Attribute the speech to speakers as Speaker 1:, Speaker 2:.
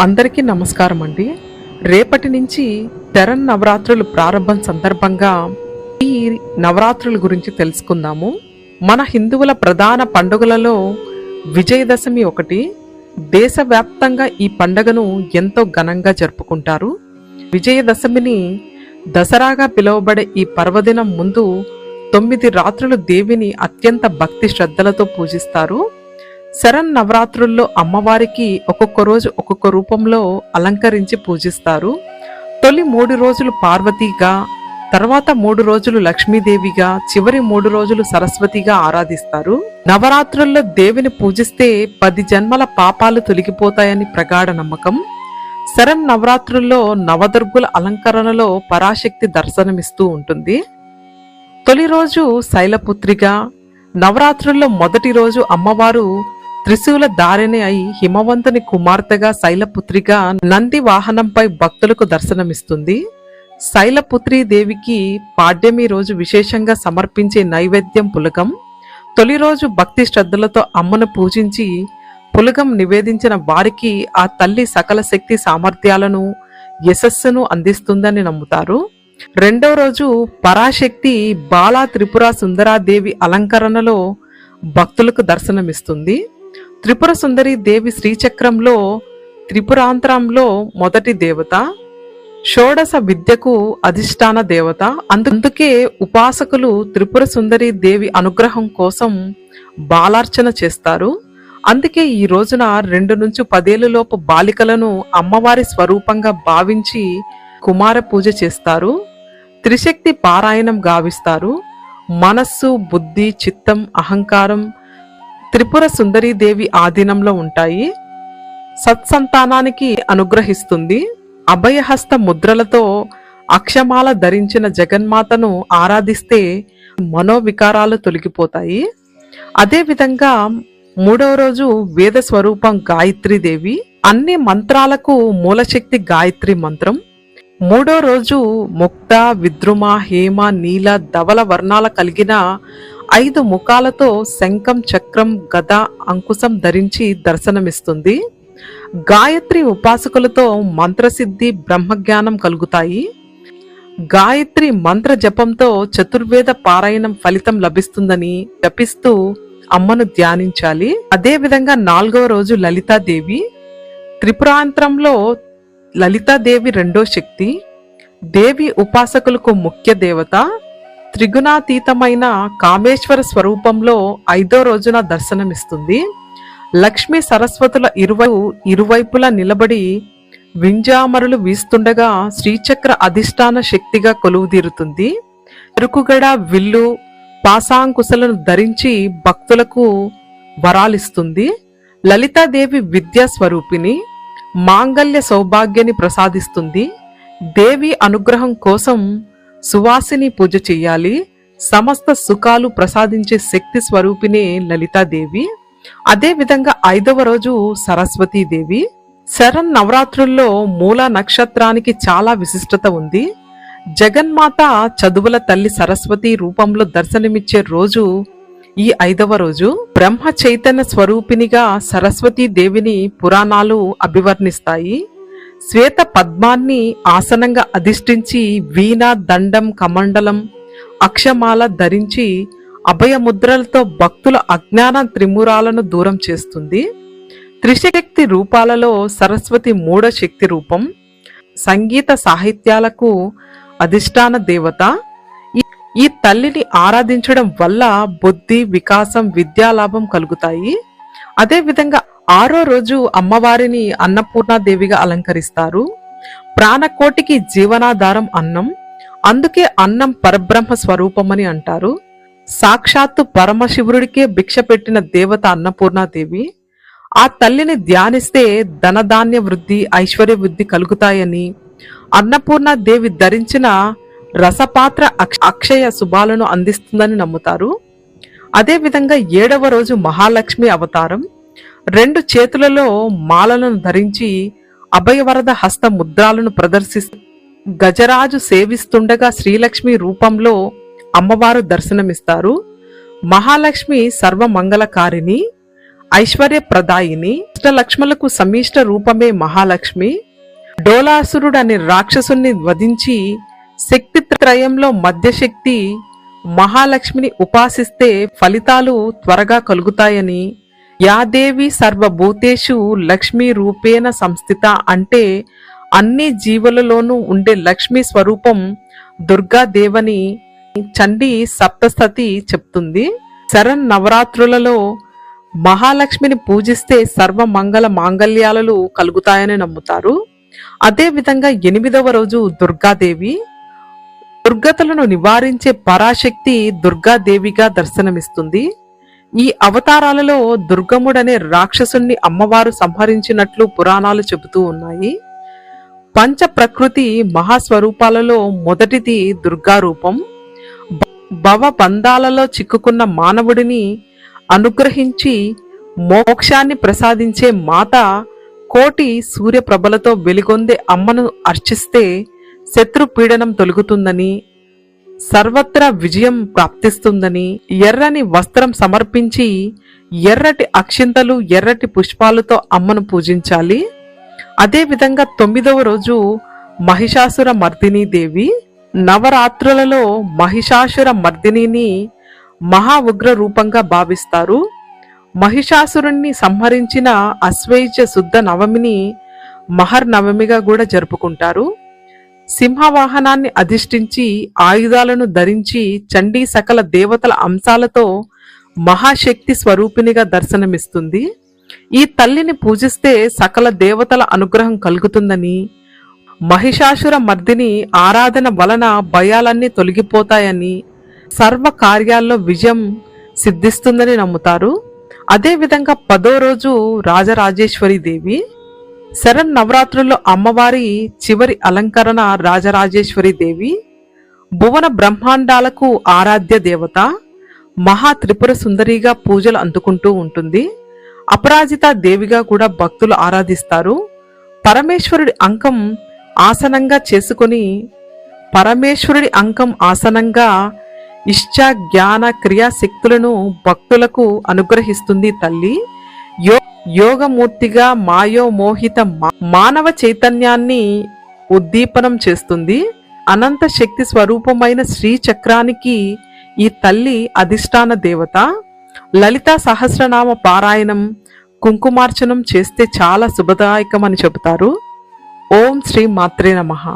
Speaker 1: అందరికీ నమస్కారం అండి. రేపటి నుంచి తెరన్ నవరాత్రులు ప్రారంభం సందర్భంగా ఈ నవరాత్రుల గురించి తెలుసుకుందాము. మన హిందువుల ప్రధాన పండుగలలో విజయదశమి ఒకటి. దేశవ్యాప్తంగా ఈ పండుగను ఎంతో ఘనంగా జరుపుకుంటారు. విజయదశమిని దసరాగా పిలువబడే ఈ పర్వదినం ముందు తొమ్మిది రాత్రులు దేవిని అత్యంత భక్తి శ్రద్ధలతో పూజిస్తారు. శరణ్ నవరాత్రుల్లో అమ్మవారికి ఒక్కొక్క రోజు ఒక్కొక్క రూపంలో అలంకరించి పూజిస్తారు. తొలి మూడు రోజులు పార్వతీగా తర్వాత మూడు రోజులు లక్ష్మీదేవిగా చివరి మూడు రోజులు సరస్వతిగా ఆరాధిస్తారు. నవరాత్రుల్లో దేవిని పూజిస్తే పది జన్మల పాపాలు తొలగిపోతాయని ప్రగాఢ నమ్మకం. శరణ్ నవరాత్రుల్లో నవదుర్గుల అలంకరణలో పరాశక్తి దర్శనమిస్తూ ఉంటుంది. తొలి రోజు శైలపుత్రిగా నవరాత్రుల్లో మొదటి రోజు అమ్మవారు త్రిశూల దారిని అయి హిమవంతుని కుమార్తెగా శైలపుత్రిగా నంది వాహనంపై భక్తులకు దర్శనమిస్తుంది. శైలపుత్రి దేవికి పాడ్యమి రోజు విశేషంగా సమర్పించే నైవేద్యం పులగం తొలి రోజు భక్తి శ్రద్ధలతో అమ్మను పూజించి పులగం నివేదించిన వారికి ఆ తల్లి సకల శక్తి సామర్థ్యాలను యశస్సును అందిస్తుందని నమ్ముతారు. రెండో రోజు పరాశక్తి బాలా త్రిపుర సుందరాదేవి అలంకరణలో భక్తులకు దర్శనమిస్తుంది. త్రిపుర సుందరి దేవి శ్రీచక్రంలో త్రిపురాంతరంలో మొదటి దేవత షోడశ విద్యకు అధిష్టాన దేవత. అందుకే ఉపాసకులు త్రిపుర సుందరి దేవి అనుగ్రహం కోసం బాలార్చన చేస్తారు. అందుకే ఈ రోజున రెండు నుంచి పదేళ్ళలోపు బాలికలను అమ్మవారి స్వరూపంగా భావించి కుమార పూజ చేస్తారు. త్రిశక్తి పారాయణం గావిస్తారు. మనస్సు బుద్ధి చిత్తం అహంకారం త్రిపుర సుందరీదేవి ఆధీనంలో ఉంటాయి. సత్సంతానానికి అనుగ్రహిస్తుంది. అభయహస్త ముద్రలతో అక్షమాల ధరించిన జగన్మాతను ఆరాధిస్తే మనోవికారాలు తొలగిపోతాయి. అదేవిధంగా మూడవ రోజు వేద స్వరూపం గాయత్రీదేవి అన్ని మంత్రాలకు మూలశక్తి గాయత్రి మంత్రం. మూడో రోజు ముక్త విద్రుమ హేమ నీల ధవల వర్ణాల కలిగిన ఐదు ముఖాలతో శంఖం చక్రం గద అంకుశం ధరించి దర్శనమిస్తుంది. గాయత్రి ఉపాసకులతో మంత్రసిద్ధి బ్రహ్మజ్ఞానం కలుగుతాయి. గాయత్రి మంత్ర జపంతో చతుర్వేద పారాయణం ఫలితం లభిస్తుందని జపిస్తూ అమ్మను ధ్యానించాలి. అదేవిధంగా నాలుగవ రోజు లలితాదేవి. త్రిపురాంతరంలో లలితాదేవి రెండో శక్తి. దేవి ఉపాసకులకు ముఖ్య దేవత. త్రిగుణాతీతమైన కామేశ్వర స్వరూపంలో ఐదో రోజున దర్శనమిస్తుంది. లక్ష్మి సరస్వతుల ఇరువై ఇరువైపులా నిలబడి వింజామరులు వీస్తుండగా శ్రీచక్ర అధిష్టాన శక్తిగా కొలువుదీరుతుంది. ఎరుకుగడ విల్లు పాసాంకుశలను ధరించి భక్తులకు వరాలిస్తుంది. లలితాదేవి విద్యా స్వరూపిణి మాంగల్య సౌభాగ్యాన్ని ప్రసాదిస్తుంది. దేవి అనుగ్రహం కోసం సువాసిని పూజ చేయాలి. సమస్త సుఖాలు ప్రసాదించే శక్తి స్వరూపిణి లలితాదేవి. అదే విధంగా ఐదవ రోజు సరస్వతీదేవి శరణ్ నవరాత్రుల్లో మూల నక్షత్రానికి చాలా విశిష్టత ఉంది. జగన్మాత చదువుల తల్లి సరస్వతి రూపంలో దర్శనమిచ్చే రోజు ఈ ఐదవ రోజు బ్రహ్మ చైతన్య స్వరూపినిగా సరస్వతీ దేవిని పురాణాలు అభివర్ణిస్తాయి. శ్వేత పద్మాన్ని ఆసనంగా అధిష్ఠించి వీణ దండం కమండలం అక్షమాల ధరించి అభయముద్రలతో భక్తుల అజ్ఞాన త్రిమురాలను దూరం చేస్తుంది. త్రిశక్తి రూపాలలో సరస్వతి మూఢ శక్తి రూపం సంగీత సాహిత్యాలకు అధిష్టాన దేవత. ఈ- ఈ తల్లిని ఆరాధించడం వల్ల బుద్ధి వికాసం విద్యాలాభం కలుగుతాయి. అదే విధంగా ఆరో రోజు అమ్మవారిని అన్నపూర్ణాదేవిగా అలంకరిస్తారు. ప్రాణకోటికి జీవనాధారం అన్నం అందుకే అన్నం పరబ్రహ్మ స్వరూపమని అంటారు. సాక్షాత్తు పరమశివుడికే భిక్ష పెట్టిన దేవత అన్నపూర్ణాదేవి. ఆ తల్లిని ధ్యానిస్తే ధనధాన్య వృద్ధి ఐశ్వర్య వృద్ధి కలుగుతాయని అన్నపూర్ణాదేవి ధరించిన రసపాత్ర అక్ష- అక్షయ శుభాలను అందిస్తుందని నమ్ముతారు. అదేవిధంగా ఏడవ రోజు మహాలక్ష్మి అవతారం. రెండు చేతులలో మాలలను ధరించి అభయవరద హస్త ముద్రాలను ప్రదర్శిస్తూ గజరాజు సేవిస్తుండగా శ్రీలక్ష్మి రూపంలో అమ్మవారు దర్శనమిస్తారు. మహాలక్ష్మి సర్వమంగళకారిణి ఐశ్వర్యప్రదాయిని అష్టలక్ష్ములకు సమిష్ట రూపమే మహాలక్ష్మి. డోలాసురుడు అనే రాక్షసుని వధించి శక్తిత్రయంలో మధ్యశక్తి మహాలక్ష్మిని ఉపాసిస్తే ఫలితాలు త్వరగా కలుగుతాయని యాదేవి సర్వభూతేషు లక్ష్మీ రూపేణ సంస్థిత అంటే అన్ని జీవులలోనూ ఉండే లక్ష్మీ స్వరూపం దుర్గాదేవని చండి సప్తస్తతి చెప్తుంది. శరణ్ నవరాత్రులలో మహాలక్ష్మిని పూజిస్తే సర్వ మంగళ మాంగళ్యాలు కలుగుతాయని నమ్ముతారు. అదేవిధంగా ఎనిమిదవ రోజు దుర్గాదేవి దుర్గతులను నివారించే పరాశక్తి దుర్గాదేవిగా దర్శనమిస్తుంది. ఈ అవతారాలలో దుర్గముడనే రాక్షసుణ్ణి అమ్మవారు సంహరించినట్లు పురాణాలు చెబుతూ ఉన్నాయి. పంచ ప్రకృతి మహాస్వరూపాలలో మొదటిది దుర్గా రూపం భవ చిక్కుకున్న మానవుడిని అనుగ్రహించి మోక్షాన్ని ప్రసాదించే మాత కోటి సూర్యప్రభలతో వెలిగొందే అమ్మను అర్చిస్తే శత్రు పీడనం తొలుగుతుందని సర్వత్రా విజయం ప్రాప్తిస్తుందని ఎర్రని వస్త్రం సమర్పించి ఎర్రటి అక్షింతలు ఎర్రటి పుష్పాలతో అమ్మను పూజించాలి. అదేవిధంగా తొమ్మిదవ రోజు మహిషాసుర మర్దినీ దేవి నవరాత్రులలో మహిషాసుర మర్దినిని మహా ఉగ్ర రూపంగా భావిస్తారు. మహిషాసురుణ్ణి సంహరించిన అశ్వైజ శుద్ధ నవమిని మహర్ నవమిగా కూడా జరుపుకుంటారు. సింహవాహనాన్ని అధిష్ఠించి ఆయుధాలను ధరించి చండీ సకల దేవతల అంశాలతో మహాశక్తి స్వరూపినిగా దర్శనమిస్తుంది. ఈ తల్లిని పూజిస్తే సకల దేవతల అనుగ్రహం కలుగుతుందని మహిషాసుర మర్దిని ఆరాధన వలన భయాలన్నీ తొలగిపోతాయని సర్వ కార్యాల్లో విజయం సిద్ధిస్తుందని నమ్ముతారు. అదేవిధంగా పదో రోజు రాజరాజేశ్వరి దేవి శరణ్ నవరాత్రుల్లో అమ్మవారి చివరి అలంకరణ రాజరాజేశ్వరి దేవి భువన బ్రహ్మాండాలకు ఆరాధ్య దేవత మహా త్రిపుర సుందరిగా పూజలు అందుకుంటూ ఉంటుంది. అపరాజిత దేవిగా కూడా భక్తులు ఆరాధిస్తారు. పరమేశ్వరుడి అంకం ఆసనంగా చేసుకొని పరమేశ్వరుడి అంకం ఆసనంగా ఇష్ట జ్ఞాన క్రియాశక్తులను భక్తులకు అనుగ్రహిస్తుంది తల్లి. యో యోగమూర్తిగా మాయోమోహిత మా- మానవ చైతన్యాన్ని ఉద్దీపనం చేస్తుంది. అనంత శక్తి స్వరూపమైన శ్రీచక్రానికి ఈ తల్లి అధిష్టాన దేవత. లలిత సహస్రనామ పారాయణం కుంకుమార్చనం చేస్తే చాలా శుభదాయకం అని చెబుతారు. ఓం శ్రీ మాత్రే నమః.